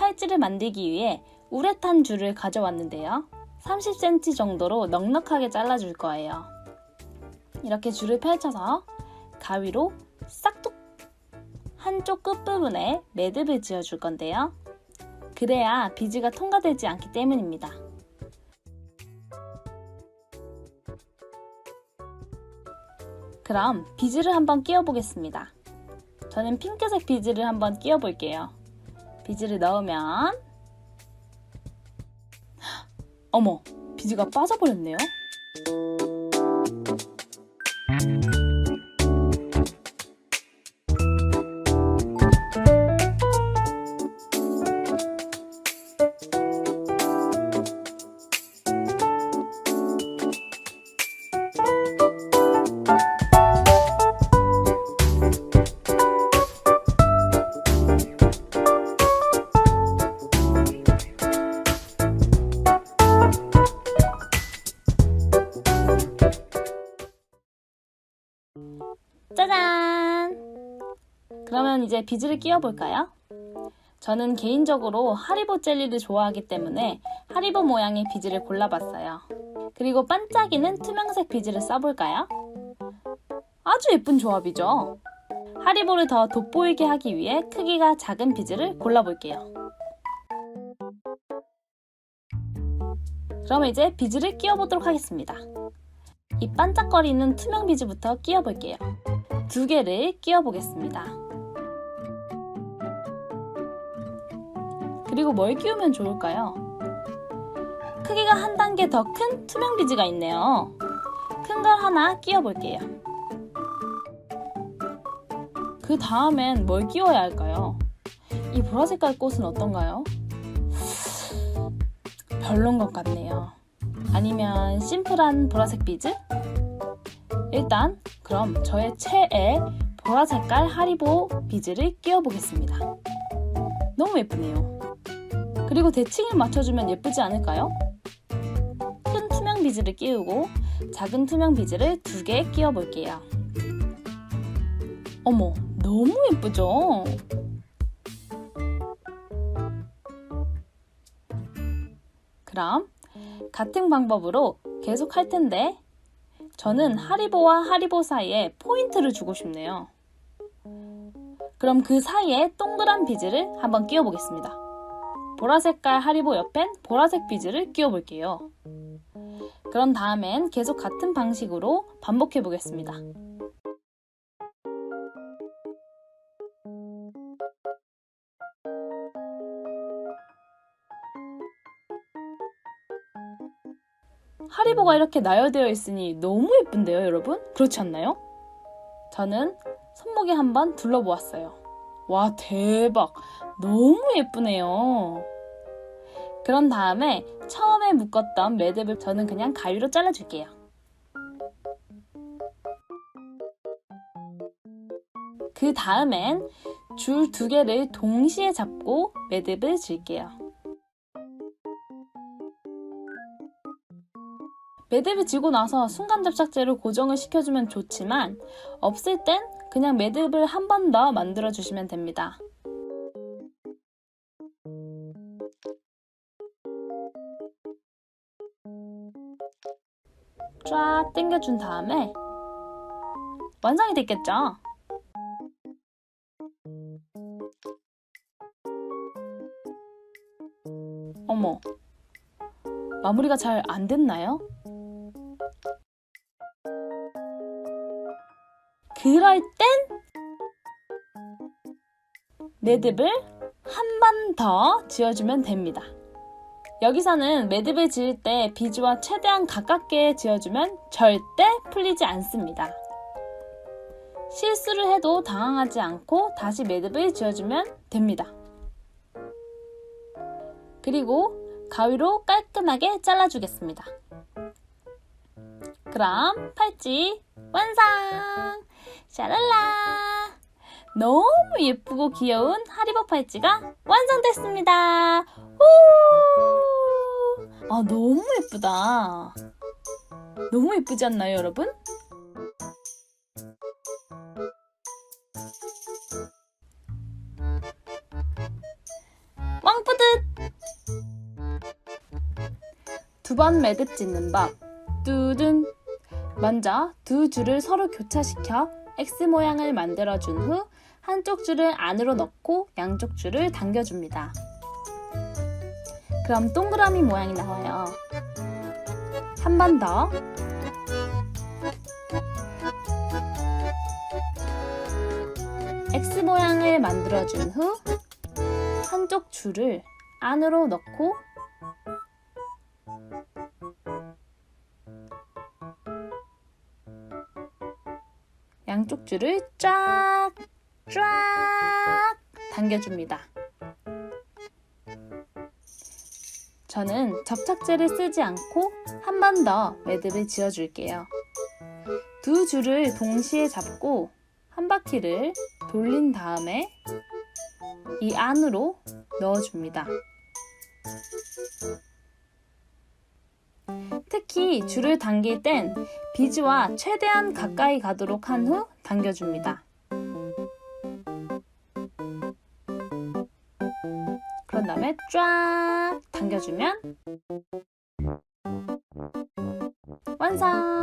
팔찌를 만들기 위해 우레탄 줄을 가져왔는데요. 30cm 정도로 넉넉하게 잘라줄 거예요. 이렇게 줄을 펼쳐서 가위로 싹둑 한쪽 끝부분에 매듭을 지어줄 건데요. 그래야 비즈가 통과되지 않기 때문입니다. 그럼 비즈를 한번 끼워 보겠습니다. 저는 핑크색 비즈를 한번 끼워 볼게요. 비즈를 넣으면 어머, 비즈가 빠져버렸네요. 그러면 이제 비즈를 끼워볼까요? 저는 개인적으로 하리보 젤리를 좋아하기 때문에 하리보 모양의 비즈를 골라봤어요. 그리고 반짝이는 투명색 비즈를 써볼까요? 아주 예쁜 조합이죠? 하리보를 더 돋보이게 하기 위해 크기가 작은 비즈를 골라볼게요. 그럼 이제 비즈를 끼워보도록 하겠습니다. 이 반짝거리는 투명 비즈부터 끼워볼게요. 두 개를 끼워 보겠습니다. 그리고 뭘 끼우면 좋을까요? 크기가 한 단계 더 큰 투명 비즈가 있네요. 큰 걸 하나 끼워 볼게요. 그 다음엔 뭘 끼워야 할까요? 이 보라색깔 꽃은 어떤가요? 별론 것 같네요. 아니면 심플한 보라색 비즈? 일단 그럼 저의 최애 보라색깔 하리보 비즈를 끼워보겠습니다. 너무 예쁘네요. 그리고 대칭을 맞춰주면 예쁘지 않을까요? 큰 투명 비즈를 끼우고 작은 투명 비즈를 두 개 끼워 볼게요. 어머, 너무 예쁘죠? 그럼 같은 방법으로 계속 할 텐데 저는 하리보와 하리보 사이에 포인트를 주고 싶네요. 그럼 그 사이에 동그란 비즈를 한번 끼워 보겠습니다. 보라색깔 하리보 옆엔 보라색 비즈를 끼워 볼게요. 그런 다음엔 계속 같은 방식으로 반복해 보겠습니다. 하리보가 이렇게 나열되어 있으니 너무 예쁜데요, 여러분? 그렇지 않나요? 저는 손목에 한번 둘러보았어요. 와, 대박! 너무 예쁘네요. 그런 다음에 처음에 묶었던 매듭을 저는 그냥 가위로 잘라줄게요. 그 다음엔 줄 두 개를 동시에 잡고 매듭을 질게요. 매듭을 지고 나서 순간 접착제로 고정을 시켜주면 좋지만 없을 땐 그냥 매듭을 한 번 더 만들어 주시면 됩니다. 쫙 당겨준 다음에 완성이 됐겠죠? 어머, 마무리가 잘 안 됐나요? 그럴 땐 매듭을 한 번 더 지어주면 됩니다. 여기서는 매듭을 지을 때 비즈와 최대한 가깝게 지어주면 절대 풀리지 않습니다. 실수를 해도 당황하지 않고 다시 매듭을 지어주면 됩니다. 그리고 가위로 깔끔하게 잘라주겠습니다. 그럼 팔찌 완성! 샤랄라! 너무 예쁘고 귀여운 하리보 팔찌가 완성됐습니다. 오! 아, 너무 예쁘다. 너무 예쁘지 않나요, 여러분? 왕뿌듯! 두 번 매듭 짓는 법. 뚜둔! 먼저 두 줄을 서로 교차시켜 X 모양을 만들어 준 후 한쪽 줄을 안으로 넣고 양쪽 줄을 당겨줍니다. 그럼 동그라미 모양이 나와요. 한 번 더. X 모양을 만들어 준 후 한쪽 줄을 안으로 넣고 양쪽 줄을 쫙, 쫙 당겨줍니다. 저는 접착제를 쓰지 않고 한 번 더 매듭을 지어줄게요. 두 줄을 동시에 잡고 한 바퀴를 돌린 다음에 이 안으로 넣어줍니다. 특히 줄을 당길 땐 비즈와 최대한 가까이 가도록 한 후 당겨줍니다. 그런 다음에 쫙 당겨주면 완성!